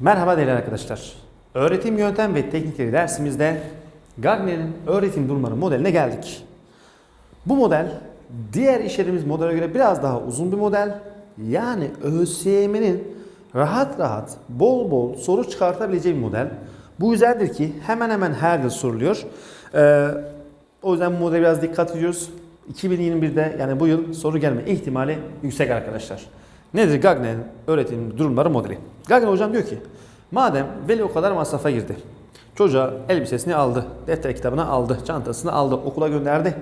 Merhaba değerli arkadaşlar. Öğretim yöntem ve teknikleri dersimizde Gagner'in öğretim durumları modeline geldik. Bu model diğer işlerimiz modele göre biraz daha uzun bir model. Yani ÖSYM'nin rahat rahat bol bol soru çıkartabileceği bir model. Bu yüzdendir ki hemen hemen her yıl soruluyor. Ee, o yüzden bu modele biraz dikkat ediyoruz. 2021'de yani bu yıl soru gelme ihtimali yüksek arkadaşlar. Nedir Gagner'in öğretim durumları modeli? Gagner hocam diyor ki madem veli o kadar masrafa girdi. Çocuğa elbisesini aldı, defter kitabını aldı, çantasını aldı, okula gönderdi.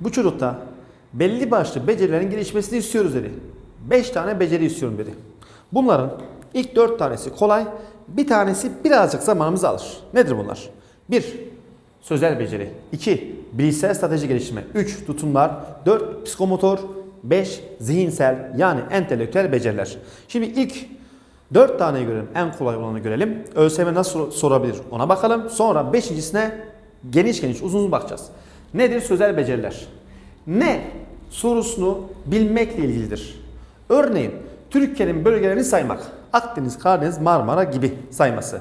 Bu çocukta belli başlı becerilerin gelişmesini istiyoruz dedi. 5 tane beceri istiyorum dedi. Bunların ilk 4 tanesi kolay, bir tanesi birazcık zamanımızı alır. Nedir bunlar? 1. Sözel beceri. 2. Bilişsel strateji geliştirme. 3. Tutumlar. 4. Psikomotor. 5. Zihinsel yani entelektüel beceriler. Şimdi ilk 4 taneyi görelim. En kolay olanı görelim. ÖSYM nasıl sorabilir ona bakalım. Sonra beşincisine geniş geniş uzun uzun bakacağız. Nedir sözel beceriler? Ne sorusunu bilmekle ilgilidir. Örneğin Türkiye'nin bölgelerini saymak. Akdeniz, Karadeniz, Marmara gibi sayması.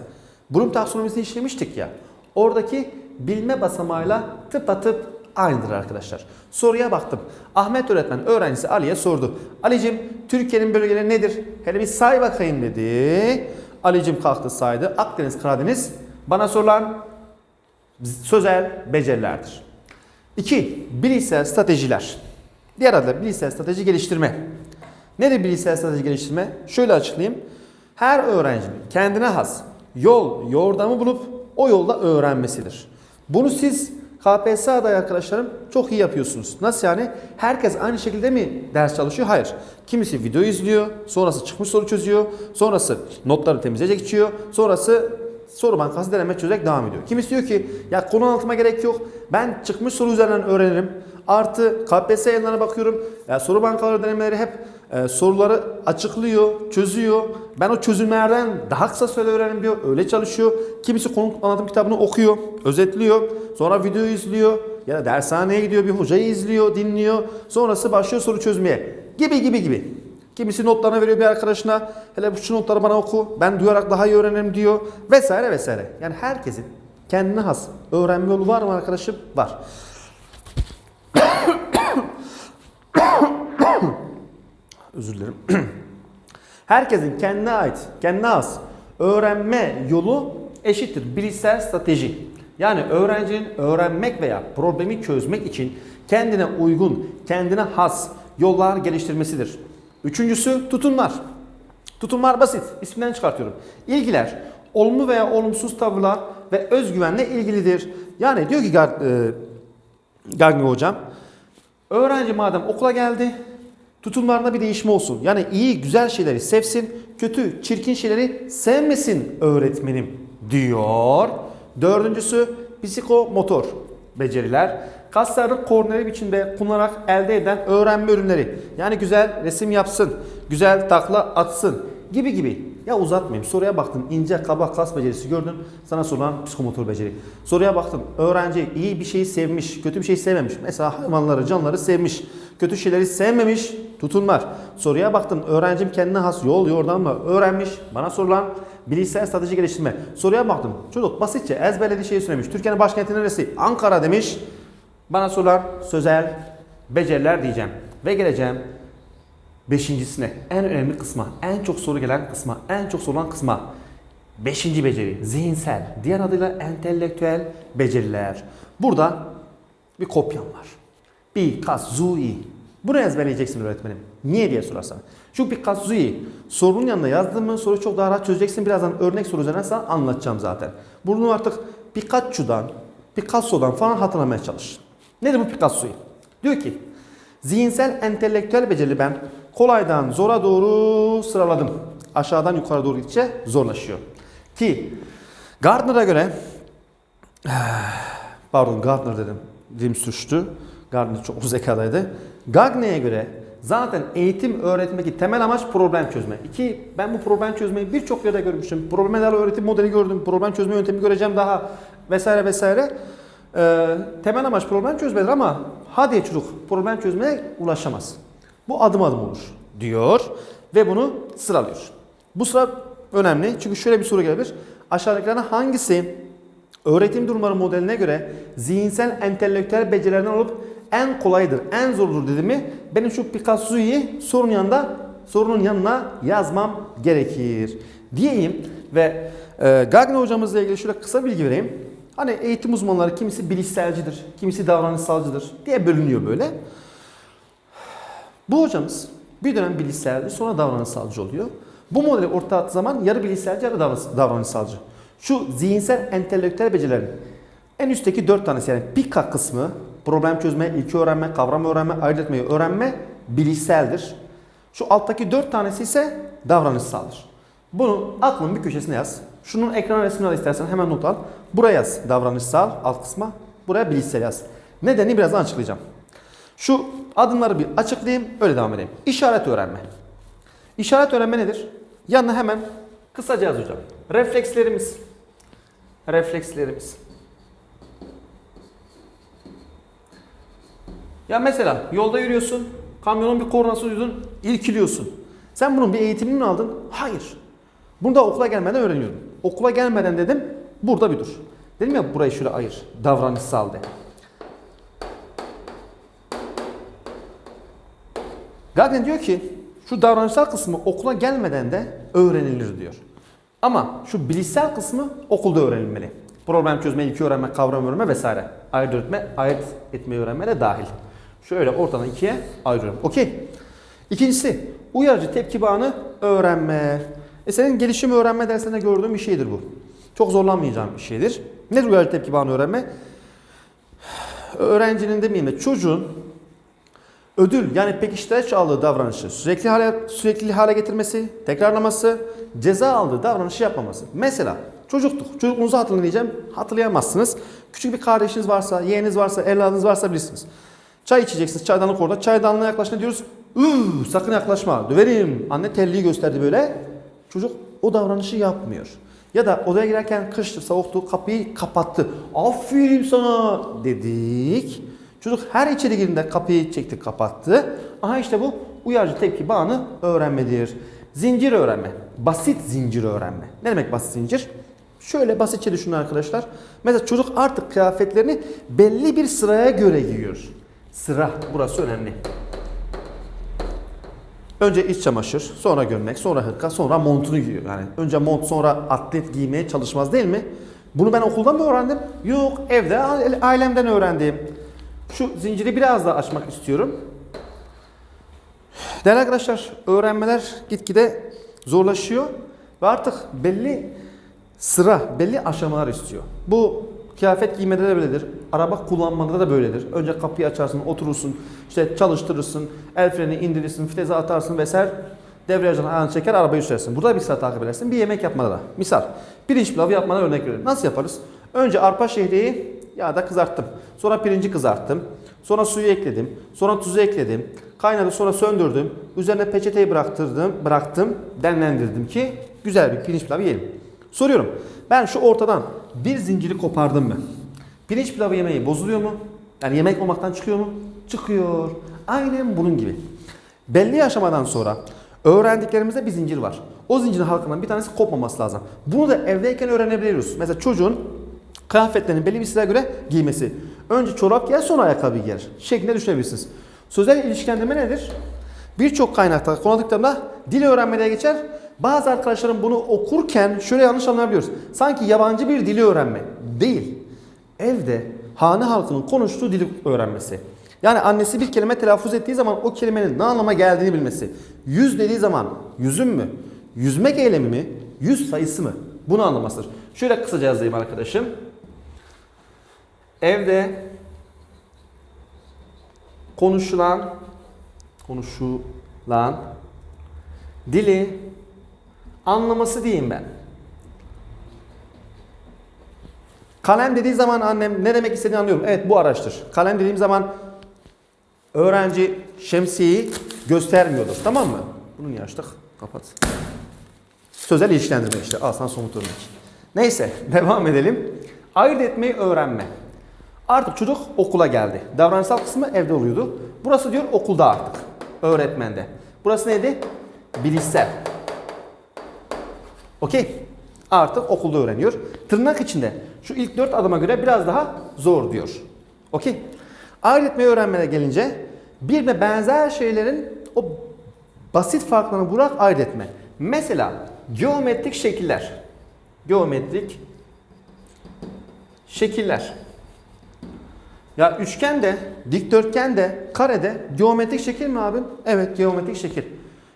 Bloom taksonomisini işlemiştik ya. Oradaki bilme basamağıyla tıpatıp aynıdır arkadaşlar. Soruya baktım. Ahmet öğretmen öğrencisi Ali'ye sordu. Ali'cim Türkiye'nin bölgeleri nedir? Hele bir say bakayım dedi. Ali'cim kalktı saydı. Akdeniz, Karadeniz. Bana sorulan sözel becerilerdir. 2. Bilişsel stratejiler. Diğer adıyla bilişsel strateji geliştirme. Nedir bilişsel strateji geliştirme? Şöyle açıklayayım. Her öğrencinin kendine has yol, yordamı bulup o yolda öğrenmesidir. Bunu siz KPSS adayı arkadaşlarım çok iyi yapıyorsunuz. Nasıl yani? Herkes aynı şekilde mi ders çalışıyor? Hayır. Kimisi video izliyor, sonrası çıkmış soru çözüyor, sonrası notları temizleyecek geçiyor, sonrası soru bankası deneme çözerek devam ediyor. Kimisi diyor ki ya konu anlatıma gerek yok. Ben çıkmış soru üzerinden öğrenirim. Artı KPSS yayınlarına bakıyorum. Ya soru bankaları denemeleri hep e, soruları açıklıyor, çözüyor. Ben o çözümlerden daha kısa sürede öğrenirim diyor. Öyle çalışıyor. Kimisi konu anlatım kitabını okuyor, özetliyor. Sonra videoyu izliyor. Ya da dershaneye gidiyor bir hocayı izliyor, dinliyor. Sonrası başlıyor soru çözmeye. Gibi gibi gibi. Kimisi notlarını veriyor bir arkadaşına. Hele şu notları bana oku. Ben duyarak daha iyi öğrenirim diyor. Vesaire vesaire. Yani herkesin kendine has öğrenme yolu var mı arkadaşım? Var. Özür dilerim. Herkesin kendine ait, kendine has öğrenme yolu eşittir bilişsel strateji. Yani öğrencinin öğrenmek veya problemi çözmek için kendine uygun, kendine has yollar geliştirmesidir. Üçüncüsü tutumlar. Tutumlar basit. İsminden çıkartıyorum. İlgiler olumlu veya olumsuz tavırlar ve özgüvenle ilgilidir. Yani diyor ki Gar- e, hocam, öğrenci madem okula geldi, tutumlarında bir değişme olsun. Yani iyi, güzel şeyleri sevsin, kötü, çirkin şeyleri sevmesin öğretmenim diyor. Dördüncüsü psikomotor beceriler. Kasları koordineli biçimde kullanarak elde edilen öğrenme ürünleri. Yani güzel resim yapsın, güzel takla atsın gibi gibi. Ya uzatmayayım. Soruya baktın ince kaba kas becerisi gördün. Sana sorulan psikomotor beceri. Soruya baktın öğrenci iyi bir şeyi sevmiş, kötü bir şeyi sevmemiş. Mesela hayvanları, canlıları sevmiş. Kötü şeyleri sevmemiş. Tutumlar. Soruya baktın öğrencim kendine has yol yordamla öğrenmiş. Bana sorulan bilişsel strateji geliştirme. Soruya baktım. Çocuk basitçe ezberlediği şeyi söylemiş. Türkiye'nin başkenti neresi? Ankara demiş. Bana sorulan sözel beceriler diyeceğim. Ve geleceğim beşincisine, en önemli kısma, en çok soru gelen kısma, en çok sorulan kısma. Beşinci beceri, zihinsel, diğer adıyla entelektüel beceriler. Burada bir kopyam var. Pikazui. Bunu ezberleyeceksin öğretmenim. Niye diye sorarsan. Şu Pikazui sorunun yanında yazdığım soruyu çok daha rahat çözeceksin. Birazdan örnek soru üzerinden sana anlatacağım zaten. Bunu artık Pikachu'dan, Picasso'dan falan hatırlamaya çalış. Nedir bu Picasso'yu? Diyor ki zihinsel entelektüel beceri ben kolaydan zora doğru sıraladım. Aşağıdan yukarı doğru gidince zorlaşıyor. Ki Gardner'a göre pardon Gardner dedim. Dilim sürçtü. Gardner çok zekadaydı. Gagne'ye göre zaten eğitim öğretmeki temel amaç problem çözme. İki, ben bu problem çözmeyi birçok yerde görmüştüm. Problem öğretim modeli gördüm. Problem çözme yöntemi göreceğim daha vesaire vesaire. Ee, temel amaç problem çözmedir ama hadi çocuk problem çözmeye ulaşamaz. Bu adım adım olur diyor ve bunu sıralıyor. Bu sıra önemli. Çünkü şöyle bir soru gelebilir. Aşağıdakilerden hangisi öğretim durumları modeline göre zihinsel entelektüel becerilerden olup en kolaydır, en zorudur dedi mi? Benim şu Picasso'yu sorunun yanında sorunun yanına yazmam gerekir diyeyim ve e, Gagner hocamızla ilgili şöyle kısa bilgi vereyim. Hani eğitim uzmanları kimisi bilişselcidir, kimisi davranışsalcıdır diye bölünüyor böyle. Bu hocamız bir dönem bilişselci sonra davranışsalcı oluyor. Bu modeli ortaya attığı zaman yarı bilişselci yarı davranış- davranışsalcı. Şu zihinsel entelektüel becerilerin en üstteki dört tanesi yani PIKA kısmı problem çözme, ilki öğrenme, kavram öğrenme, ayırt etmeyi öğrenme bilişseldir. Şu alttaki dört tanesi ise davranışsaldır. Bunu aklın bir köşesine yaz. Şunun ekran resmini al istersen hemen not al. Buraya yaz davranışsal alt kısma. Buraya bilişsel yaz. Nedenini birazdan açıklayacağım. Şu adımları bir açıklayayım, öyle devam edeyim. İşaret öğrenme. İşaret öğrenme nedir? Yanına hemen kısaca yaz hocam. Reflekslerimiz. Reflekslerimiz. Ya mesela yolda yürüyorsun, kamyonun bir kornası duydun, irkiliyorsun. Sen bunun bir eğitimini mi aldın? Hayır. Bunu da okula gelmeden öğreniyorum. Okula gelmeden dedim, burada bir dur. Dedim ya burayı şöyle ayır, davranışsal de. Gagner diyor ki şu davranışsal kısmı okula gelmeden de öğrenilir diyor. Ama şu bilişsel kısmı okulda öğrenilmeli. Problem çözme, ilki öğrenme, kavram öğrenme vesaire. Ayırt etme, ayırt etmeyi öğrenme de dahil. Şöyle ortadan ikiye ayırıyorum. Okey. İkincisi uyarıcı tepki bağını öğrenme. E senin gelişim öğrenme dersinde gördüğüm bir şeydir bu. Çok zorlanmayacağım bir şeydir. Nedir uyarıcı tepki bağını öğrenme? Öğrencinin demeyeyim de çocuğun ödül yani pekiştireç aldığı davranışı sürekli hale, sürekli hale getirmesi, tekrarlaması, ceza aldığı davranışı yapmaması. Mesela çocuktuk. Çocukluğunuzu hatırlayacağım. Hatırlayamazsınız. Küçük bir kardeşiniz varsa, yeğeniniz varsa, evladınız varsa bilirsiniz. Çay içeceksiniz. Çaydanlık orada. Çaydanlığa yaklaşın diyoruz. Sakın yaklaşma. Döverim. Anne telliyi gösterdi böyle. Çocuk o davranışı yapmıyor. Ya da odaya girerken kıştı, soğuktu, kapıyı kapattı. Aferin sana dedik. Çocuk her içeri girdiğinde kapıyı çekti, kapattı. Aha işte bu uyarıcı tepki bağını öğrenmedir. Zincir öğrenme. Basit zincir öğrenme. Ne demek basit zincir? Şöyle basitçe düşünün arkadaşlar. Mesela çocuk artık kıyafetlerini belli bir sıraya göre giyiyor. Sıra burası önemli. Önce iç çamaşır, sonra gömlek, sonra hırka, sonra montunu giyiyor. Yani önce mont sonra atlet giymeye çalışmaz değil mi? Bunu ben okulda mı öğrendim? Yok, evde ailemden öğrendim. Şu zinciri biraz daha açmak istiyorum. Değerli arkadaşlar, öğrenmeler gitgide zorlaşıyor ve artık belli sıra, belli aşamalar istiyor. Bu kıyafet giymede de böyledir. Araba kullanmada da böyledir. Önce kapıyı açarsın, oturursun, işte çalıştırırsın, el freni indirirsin, vitese atarsın vesaire. Debriyajdan ayağını çeker, arabayı sürersin. Burada bir sıra takip edersin. Bir yemek yapmada da. Misal, pirinç pilavı yapmana örnek verelim. Nasıl yaparız? Önce arpa şehriyeyi yağda kızarttım. Sonra pirinci kızarttım. Sonra suyu ekledim. Sonra tuzu ekledim. Kaynadı sonra söndürdüm. Üzerine peçeteyi bıraktırdım, bıraktım, demlendirdim ki güzel bir pirinç pilavı yiyelim. Soruyorum. Ben şu ortadan bir zinciri kopardım mı? Pirinç pilavı yemeği bozuluyor mu? Yani yemek olmaktan çıkıyor mu? Çıkıyor. Aynen bunun gibi. Belli aşamadan sonra öğrendiklerimizde bir zincir var. O zincirin halkından bir tanesi kopmaması lazım. Bunu da evdeyken öğrenebiliyoruz. Mesela çocuğun kıyafetlerini belli bir sıraya göre giymesi. Önce çorap giyer sonra ayakkabı giyer. Şeklinde düşünebilirsiniz. Sözel ilişkilendirme nedir? Birçok kaynakta kullandıklarında dil öğrenmeye geçer. Bazı arkadaşlarım bunu okurken şöyle yanlış anlayabiliyoruz. Sanki yabancı bir dili öğrenme. Değil. Evde hane halkının konuştuğu dili öğrenmesi. Yani annesi bir kelime telaffuz ettiği zaman o kelimenin ne anlama geldiğini bilmesi. Yüz dediği zaman yüzüm mü? Yüzmek eylemi mi? Yüz sayısı mı? Bunu anlamasıdır. Şöyle kısaca yazayım arkadaşım. Evde konuşulan konuşulan dili anlaması diyeyim ben. Kalem dediği zaman annem ne demek istediğini anlıyorum. Evet bu araçtır. Kalem dediğim zaman öğrenci şemsiyeyi göstermiyordur. Tamam mı? Bunu niye açtık? Kapat. Sözel ilişkilendirme işte. Al sana somut örnek. Neyse devam edelim. Ayırt etmeyi öğrenme. Artık çocuk okula geldi. Davranışsal kısmı evde oluyordu. Burası diyor okulda artık. Öğretmende. Burası neydi? Bilişsel. Okey. Artık okulda öğreniyor. Tırnak içinde şu ilk dört adıma göre biraz daha zor diyor. Okey. Ayırt etmeyi öğrenmeye gelince bir ve benzer şeylerin o basit farklarını bularak ayırt. Mesela geometrik şekiller. Geometrik şekiller. Ya üçgende, dikdörtgende, karede geometrik şekil mi abi? Evet geometrik şekil.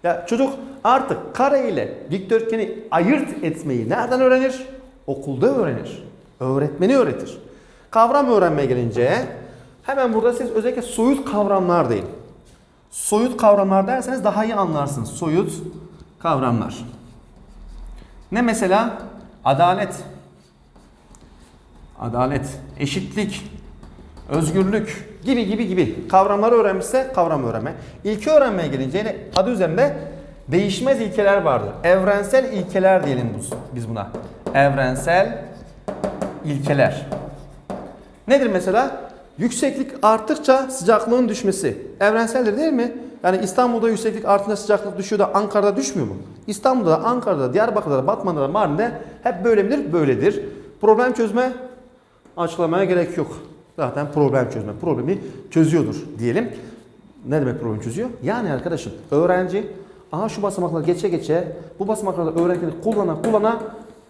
Ya çocuk artık kare ile dikdörtgeni ayırt etmeyi nereden öğrenir? Okulda öğrenir. Öğretmeni öğretir. Kavram öğrenmeye gelince hemen burada siz özellikle soyut kavramlar değil. Soyut kavramlar derseniz daha iyi anlarsınız. Soyut kavramlar. Ne mesela? Adalet. Adalet, eşitlik, özgürlük gibi gibi gibi kavramları öğrenmişse kavram öğrenme. İlke öğrenmeye gelince yine adı üzerinde değişmez ilkeler vardır. Evrensel ilkeler diyelim biz- buna. Evrensel ilkeler. Nedir mesela? Yükseklik arttıkça sıcaklığın düşmesi. Evrenseldir değil mi? Yani İstanbul'da yükseklik artınca sıcaklık düşüyor da Ankara'da düşmüyor mu? İstanbul'da, da, Ankara'da, Diyarbakır'da, da, Batman'da, da, Mardin'de hep böyle midir? Böyledir. Problem çözme açıklamaya gerek yok. Zaten problem çözme. Problemi çözüyordur diyelim. Ne demek problem çözüyor? Yani arkadaşım öğrenci aha şu basamakları geçe geçe bu basamakları öğrenirken kullana kullana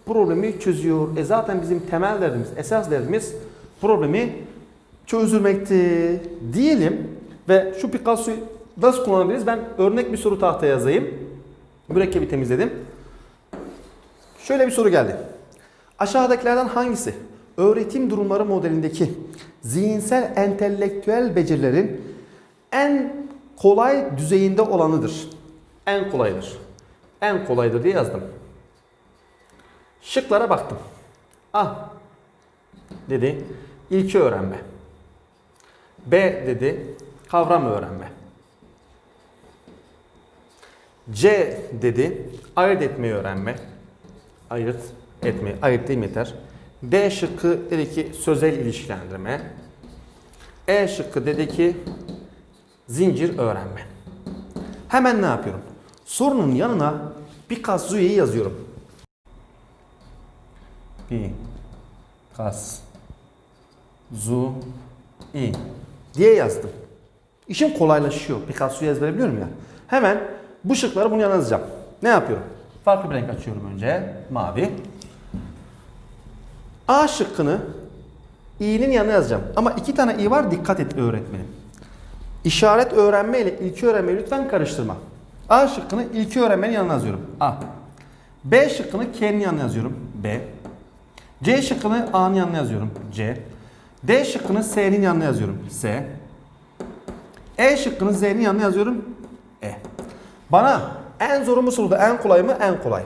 problemi çözüyor. E zaten bizim temel derdimiz, esas derdimiz problemi çözülmekti diyelim ve şu Picasso'yu nasıl kullanabiliriz? Ben örnek bir soru tahtaya yazayım. Mürekkebi temizledim. Şöyle bir soru geldi. Aşağıdakilerden hangisi öğretim durumları modelindeki zihinsel entelektüel becerilerin en kolay düzeyinde olanıdır? En kolaydır. En kolaydır diye yazdım. Şıklara baktım. A dedi ilki öğrenme. B dedi kavram öğrenme. C dedi ayırt etmeyi öğrenme. Ayırt etmeyi, ayırt değil mi yeter. D şıkkı dedi ki sözel ilişkilendirme. E şıkkı dedi ki zincir öğrenme. Hemen ne yapıyorum? Sorunun yanına Picasso'yu yazıyorum. Picasso i diye yazdım. İşim kolaylaşıyor. Picasso'yu ezberebiliyorum ya. Hemen bu şıkları bunun yanına yazacağım. Ne yapıyorum? Farklı bir renk açıyorum önce. Mavi. A şıkkını i'nin yanına yazacağım. Ama iki tane i var dikkat et öğretmenim. İşaret öğrenme ile ilki öğrenmeyi lütfen karıştırma. A şıkkını ilki öğrenmenin yanına yazıyorum. A. B şıkkını K'nin yanına yazıyorum. B. C şıkkını A'nın yanına yazıyorum. C. D şıkkını S'nin yanına yazıyorum. S. E şıkkını Z'nin yanına yazıyorum. E. Bana en zoru mu soruldu? En kolay mı? En kolay.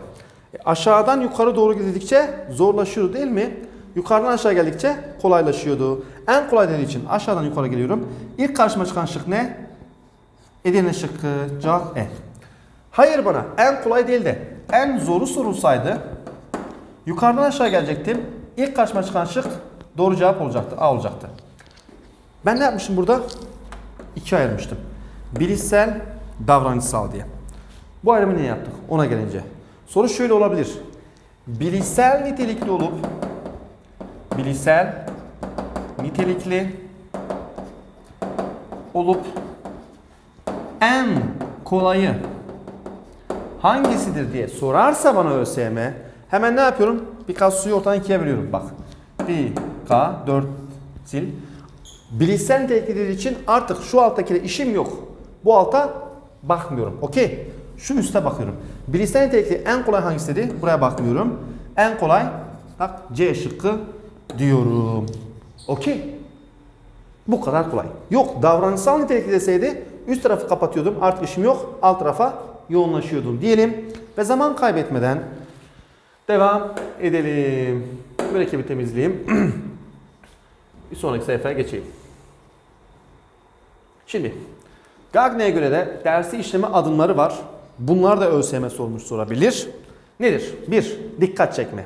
E, aşağıdan yukarı doğru gidildikçe zorlaşıyordu değil mi? Yukarıdan aşağı geldikçe kolaylaşıyordu. En kolay dediği için aşağıdan yukarı geliyorum. İlk karşıma çıkan şık ne? Edirne şıkkı, cevap E. Hayır bana en kolay değil de en zoru sorulsaydı yukarıdan aşağı gelecektim. İlk karşıma çıkan şık doğru cevap olacaktı. A olacaktı. Ben ne yapmışım burada? İki ayırmıştım. Bilişsel, davranışsal diye. Bu ayrımı niye yaptık? Ona gelince. Soru şöyle olabilir. Bilişsel nitelikli olup bilişsel nitelikli olup en kolayı hangisidir diye sorarsa bana ÖSYM hemen ne yapıyorum? Picasso'yu ortadan ikiye bölüyorum. Bak. Bir, K, 4 sil. Bilişsel niteliklidir için artık şu alttakiyle işim yok. Bu alta bakmıyorum. Okey. Şu üste bakıyorum. Bilişsel nitelikli en kolay hangisiydi? Buraya bakmıyorum. En kolay bak C şıkkı diyorum. Okey. Bu kadar kolay. Yok davranışsal nitelikli deseydi üst tarafı kapatıyordum. Artık işim yok. Alt tarafa yoğunlaşıyordum diyelim. Ve zaman kaybetmeden devam edelim. Mürekkebi temizleyeyim. Bir sonraki sayfaya geçeyim. Şimdi Gagne'ye göre de dersi işleme adımları var. Bunlar da ÖSYM sormuş sorabilir. Nedir? 1. Dikkat çekme.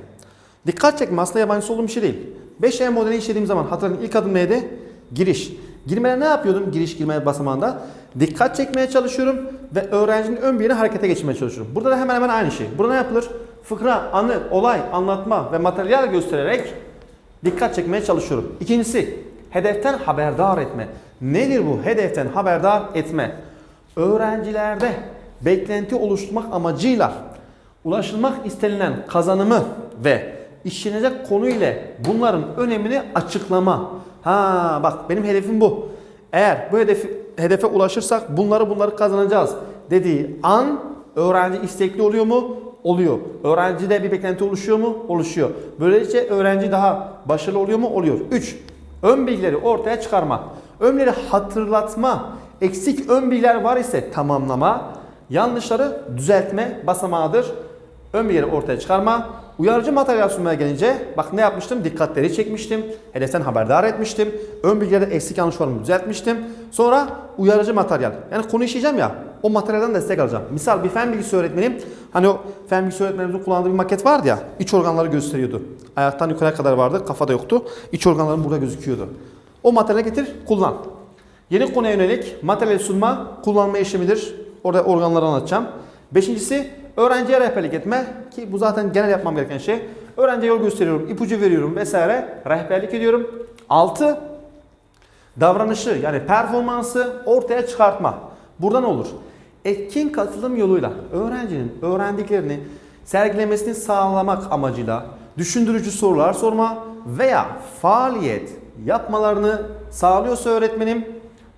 Dikkat çekme aslında yabancısı olduğum bir şey değil. 5E modeli işlediğim zaman hatırlayın ilk adım neydi? Giriş. Girmede ne yapıyordum giriş girme basamağında? Dikkat çekmeye çalışıyorum ve öğrencinin ön bir yerine harekete geçirmeye çalışıyorum. Burada da hemen hemen aynı şey. Burada ne yapılır? fıkra, anı, olay, anlatma ve materyal göstererek dikkat çekmeye çalışıyorum. İkincisi, hedeften haberdar etme. Nedir bu hedeften haberdar etme? Öğrencilerde beklenti oluşturmak amacıyla ulaşılmak istenilen kazanımı ve işlenecek konu ile bunların önemini açıklama. Ha bak benim hedefim bu. Eğer bu hedefi, hedefe ulaşırsak bunları bunları kazanacağız dediği an öğrenci istekli oluyor mu? Oluyor. Öğrencide bir beklenti oluşuyor mu? Oluşuyor. Böylece öğrenci daha başarılı oluyor mu? Oluyor. 3. Ön bilgileri ortaya çıkarma. Önleri hatırlatma. Eksik ön bilgiler var ise tamamlama. Yanlışları düzeltme basamağıdır. Ön bilgileri ortaya çıkarma. Uyarıcı materyal sunmaya gelince bak ne yapmıştım? Dikkatleri çekmiştim. Hedeften haberdar etmiştim. Ön bilgilerde eksik yanlış düzeltmiştim. Sonra uyarıcı materyal. Yani konu işleyeceğim ya o materyalden destek alacağım. Misal bir fen bilgisi öğretmenim hani o fen bilgisi öğretmenimizin kullandığı bir maket vardı ya iç organları gösteriyordu. Ayaktan yukarıya kadar vardı kafada yoktu. İç organların burada gözüküyordu. O materyali getir kullan. Yeni konuya yönelik materyal sunma kullanma işlemidir. Orada organları anlatacağım. Beşincisi öğrenciye rehberlik etme ki bu zaten genel yapmam gereken şey. Öğrenciye yol gösteriyorum, ipucu veriyorum vesaire rehberlik ediyorum. Altı davranışı yani performansı ortaya çıkartma. Burada ne olur? Etkin katılım yoluyla öğrencinin öğrendiklerini sergilemesini sağlamak amacıyla düşündürücü sorular sorma veya faaliyet yapmalarını sağlıyorsa öğretmenim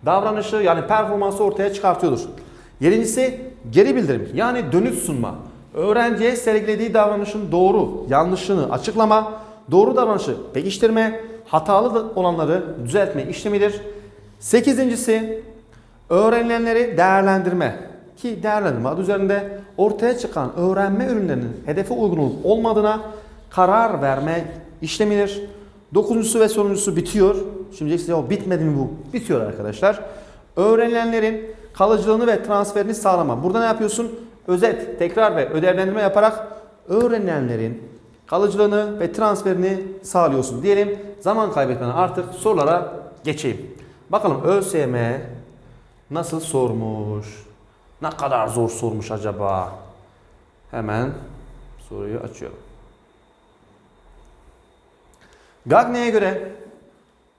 davranışı yani performansı ortaya çıkartıyordur. Yedincisi geri bildirim yani dönüt sunma. Öğrenciye sergilediği davranışın doğru yanlışını açıklama, doğru davranışı pekiştirme, hatalı olanları düzeltme işlemidir. Sekizincisi öğrenilenleri değerlendirme ki değerlendirme adı üzerinde ortaya çıkan öğrenme ürünlerinin hedefe uygun olup olmadığına karar verme işlemidir. Dokuzuncusu ve sonuncusu bitiyor. Şimdi diyeceksiniz ya bitmedi mi bu? Bitiyor arkadaşlar. Öğrenilenlerin kalıcılığını ve transferini sağlama. Burada ne yapıyorsun? Özet, tekrar ve ödevlendirme yaparak öğrenilenlerin kalıcılığını ve transferini sağlıyorsun. Diyelim zaman kaybetmeden artık sorulara geçeyim. Bakalım ÖSYM nasıl sormuş? Ne kadar zor sormuş acaba? Hemen soruyu açıyorum. Gagne'ye göre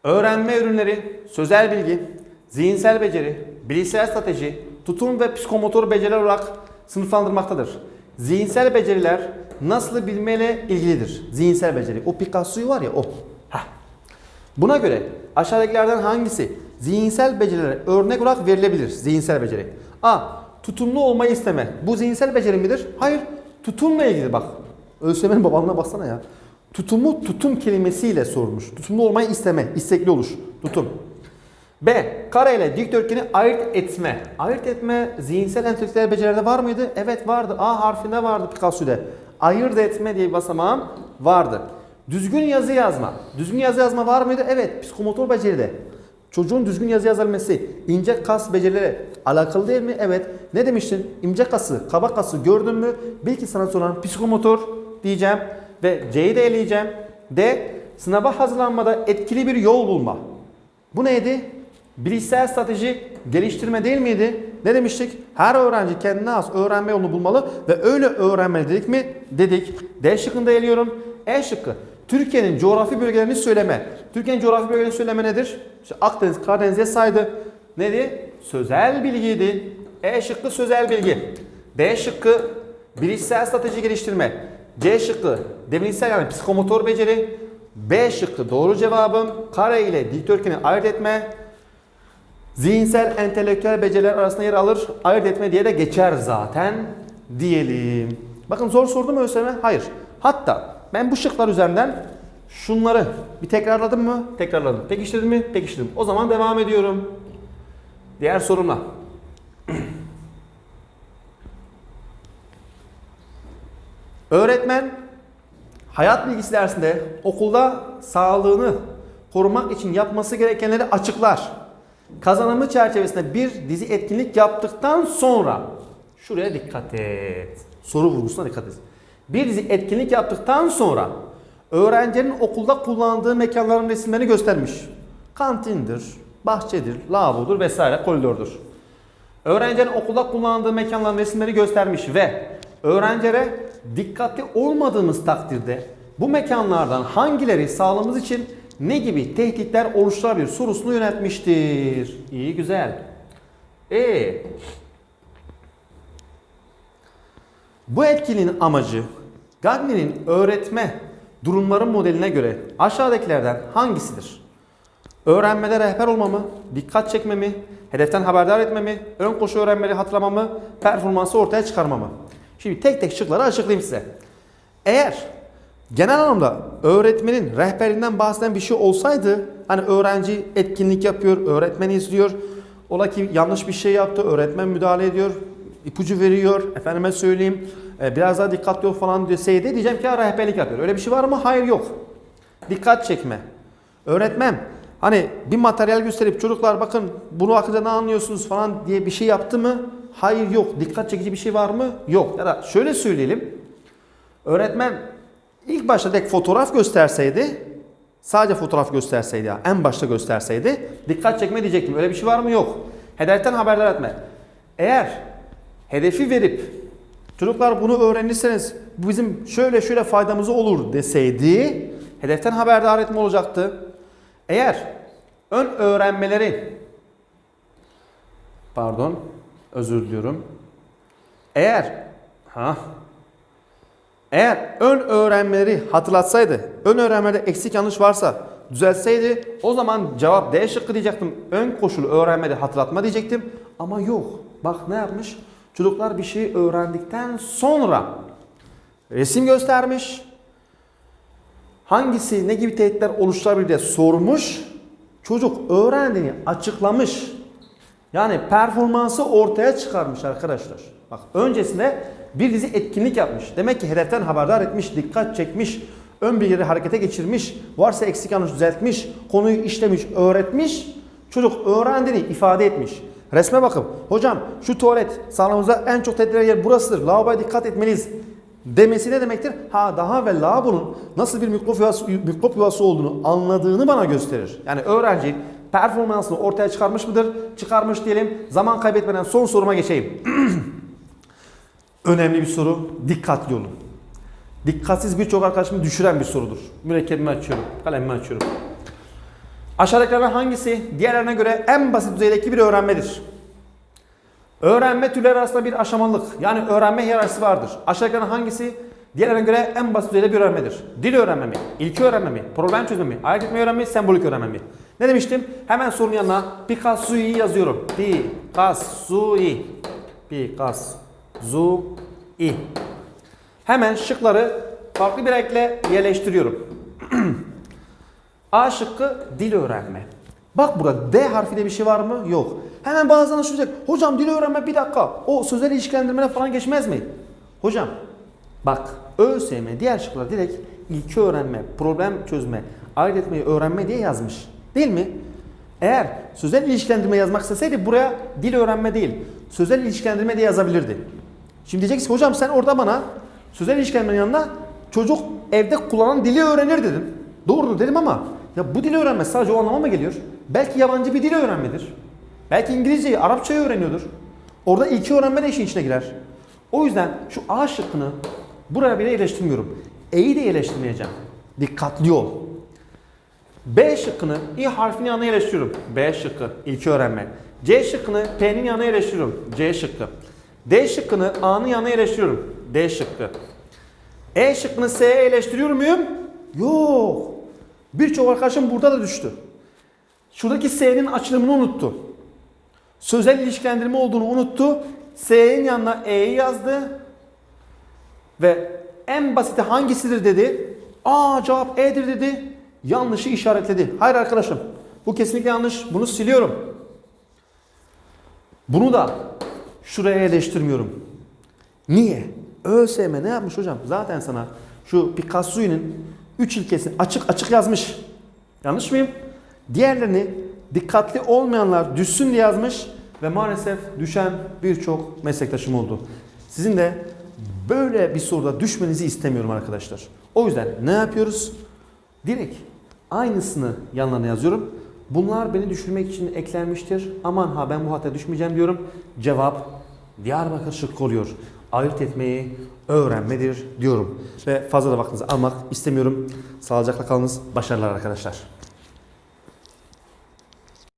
öğrenme ürünleri, sözel bilgi, zihinsel beceri, bilişsel strateji, tutum ve psikomotor beceriler olarak sınıflandırmaktadır. Zihinsel beceriler nasıl bilmeyle ilgilidir. Zihinsel beceri. O Picasso'yu var ya o. Heh. Buna göre aşağıdakilerden hangisi zihinsel becerilere örnek olarak verilebilir? Zihinsel beceri. A. Tutumlu olmayı isteme. Bu zihinsel beceri midir? Hayır. Tutumla ilgili bak. ÖSYM'nin babanına baksana ya. Tutumu tutum kelimesiyle sormuş. Tutumlu olmayı isteme, istekli oluş. Tutum. B. Kare ile dikdörtgeni ayırt etme. Ayırt etme zihinsel entelektüel becerilerde var mıydı? Evet vardı. A harfinde vardı Picasso'da. Ayırt etme diye bir basamağım vardı. Düzgün yazı yazma. Düzgün yazı yazma var mıydı? Evet. Psikomotor beceride. Çocuğun düzgün yazı yazabilmesi, ince kas becerileri alakalı değil mi? Evet. Ne demiştin? İnce kası, kaba kası gördün mü? Bil ki sana soran psikomotor diyeceğim ve C'yi de eleyeceğim. D. Sınava hazırlanmada etkili bir yol bulma. Bu neydi? Bilişsel strateji geliştirme değil miydi? Ne demiştik? Her öğrenci kendine has öğrenme yolunu bulmalı ve öyle öğrenmeli dedik mi? Dedik. D şıkkında eliyorum. E şıkkı. Türkiye'nin coğrafi bölgelerini söyleme. Türkiye'nin coğrafi bölgelerini söyleme nedir? İşte Akdeniz, Karadeniz'e saydı. Neydi? Sözel bilgiydi. E şıkkı sözel bilgi. B şıkkı bilişsel strateji geliştirme. C şıkkı devrimsel yani psikomotor beceri. B şıkkı doğru cevabım. Kare ile dikdörtgeni ayırt etme. Zihinsel entelektüel beceriler arasında yer alır. Ayırt etme diye de geçer zaten diyelim. Bakın zor sordu mu ÖSYM? Hayır. Hatta ben bu şıklar üzerinden şunları bir tekrarladım mı? Tekrarladım. Pekiştirdim mi? Pekiştirdim. O zaman devam ediyorum. Diğer sorumla. Öğretmen hayat bilgisi dersinde okulda sağlığını korumak için yapması gerekenleri açıklar. Kazanımı çerçevesinde bir dizi etkinlik yaptıktan sonra şuraya dikkat et. Soru vurgusuna dikkat et. Bir dizi etkinlik yaptıktan sonra öğrencinin okulda kullandığı mekanların resimlerini göstermiş. Kantindir, bahçedir, lavabodur vesaire koridordur. Öğrencinin okulda kullandığı mekanların resimleri göstermiş ve öğrencilere dikkatli olmadığımız takdirde bu mekanlardan hangileri sağlığımız için ne gibi tehditler oluşturabilir sorusunu yöneltmiştir. İyi güzel. E Bu etkinin amacı Gagner'in öğretme durumları modeline göre aşağıdakilerden hangisidir? Öğrenmede rehber olma mı? Dikkat çekme mi? Hedeften haberdar etme mi? Ön koşu öğrenmeleri hatırlama mı? Performansı ortaya çıkarma mı? Şimdi tek tek şıkları açıklayayım size. Eğer genel anlamda öğretmenin rehberinden bahseden bir şey olsaydı hani öğrenci etkinlik yapıyor, öğretmen izliyor. Ola ki yanlış bir şey yaptı, öğretmen müdahale ediyor, ipucu veriyor, efendime söyleyeyim e, biraz daha dikkatli ol falan deseydi diyeceğim ki ha, rehberlik yapıyor. Öyle bir şey var mı? Hayır yok. Dikkat çekme. Öğretmen hani bir materyal gösterip çocuklar bakın bunu hakkında ne anlıyorsunuz falan diye bir şey yaptı mı? Hayır yok. Dikkat çekici bir şey var mı? Yok. Ya da şöyle söyleyelim. Öğretmen ilk başta tek fotoğraf gösterseydi sadece fotoğraf gösterseydi en başta gösterseydi dikkat çekme diyecektim. Öyle bir şey var mı? Yok. Hedeften haberdar etme. Eğer hedefi verip çocuklar bunu öğrenirseniz bu bizim şöyle şöyle faydamıza olur deseydi hedeften haberdar etme olacaktı. Eğer ön öğrenmeleri pardon özür diliyorum. Eğer ha eğer ön öğrenmeleri hatırlatsaydı, ön öğrenmelerde eksik yanlış varsa düzeltseydi o zaman cevap D şıkkı diyecektim. Ön koşulu öğrenmede hatırlatma diyecektim. Ama yok. Bak ne yapmış? Çocuklar bir şey öğrendikten sonra resim göstermiş. Hangisi ne gibi tehditler oluşturabilir diye sormuş. Çocuk öğrendiğini açıklamış. Yani performansı ortaya çıkarmış arkadaşlar. Bak öncesinde bir dizi etkinlik yapmış. Demek ki hedeften haberdar etmiş, dikkat çekmiş, ön bilgileri harekete geçirmiş, varsa eksik yanlış düzeltmiş, konuyu işlemiş, öğretmiş. Çocuk öğrendiğini ifade etmiş. Resme bakın. Hocam şu tuvalet sağlığımıza en çok tehdit yer burasıdır. Lavaboya dikkat etmeliyiz demesi ne demektir? Ha daha evvel lavabonun nasıl bir mikrop yuvası, mikrop yuvası olduğunu anladığını bana gösterir. Yani öğrenci performansını ortaya çıkarmış mıdır? Çıkarmış diyelim. Zaman kaybetmeden son soruma geçeyim. Önemli bir soru. Dikkatli olun. Dikkatsiz birçok arkadaşımı düşüren bir sorudur. Mürekkebimi açıyorum. Kalemimi açıyorum. Aşağıdakilerden hangisi diğerlerine göre en basit düzeydeki bir öğrenmedir? Öğrenme türleri arasında bir aşamalık yani öğrenme hiyerarşisi vardır. Aşağıdakilerden hangisi diğerlerine göre en basit düzeyde bir öğrenmedir? Dil öğrenme mi? İlki öğrenme mi? Problem çözme mi? Ayırt etme öğrenme mi? Sembolik öğrenme mi? Ne demiştim? Hemen sorunun yanına Picasso'yu yazıyorum. Picassoi. Picassoi. Hemen şıkları farklı bir renkle yerleştiriyorum. A şıkkı dil öğrenme. Bak burada D harfiyle bir şey var mı? Yok. Hemen bazılarına soracak. Hocam dil öğrenme bir dakika. O sözel ilişkilendirmene falan geçmez mi? Hocam bak ÖSYM diğer şıklar direkt ilki öğrenme, problem çözme, ayırt etmeyi öğrenme diye yazmış. Değil mi? Eğer sözel ilişkilendirme yazmak isteseydi buraya dil öğrenme değil, sözel ilişkilendirme diye yazabilirdi. Şimdi diyeceksin ki hocam sen orada bana sözel ilişkilendirmenin yanına çocuk evde kullanan dili öğrenir dedin. Doğrudur dedim ama ya bu dili öğrenme sadece o anlama mı geliyor? Belki yabancı bir dili öğrenmedir. Belki İngilizceyi, Arapçayı öğreniyordur. Orada ilki öğrenme de işin içine girer. O yüzden şu A şıkkını buraya bile yerleştirmiyorum. E'yi de yerleştirmeyeceğim. Dikkatli ol. B şıkkını İ harfinin yanına yerleştiriyorum. B şıkkı ilki öğrenme. C şıkkını P'nin yanına yerleştiriyorum. C şıkkı. D şıkkını A'nın yanına yerleştiriyorum. D şıkkı. E şıkkını S'ye yerleştiriyor muyum? Yok. Birçok arkadaşım burada da düştü. Şuradaki S'nin açılımını unuttu. Sözel ilişkilendirme olduğunu unuttu. S'nin yanına E'yi yazdı. Ve en basiti hangisidir dedi. Aa cevap E'dir dedi. Yanlışı işaretledi. Hayır arkadaşım. Bu kesinlikle yanlış. Bunu siliyorum. Bunu da şuraya yerleştirmiyorum. Niye? ÖSYM ne yapmış hocam? Zaten sana şu Picasso'nun 3 ilkesini açık açık yazmış. Yanlış mıyım? Diğerlerini dikkatli olmayanlar düşsün diye yazmış ve maalesef düşen birçok meslektaşım oldu. Sizin de böyle bir soruda düşmenizi istemiyorum arkadaşlar. O yüzden ne yapıyoruz? Direkt aynısını yanlarına yazıyorum. Bunlar beni düşürmek için eklenmiştir. Aman ha ben bu hataya düşmeyeceğim diyorum. Cevap Diyarbakır şıkkı oluyor. ayırt etmeyi öğrenmedir diyorum. Ve fazla da vaktinizi almak istemiyorum. Sağlıcakla kalınız. Başarılar arkadaşlar.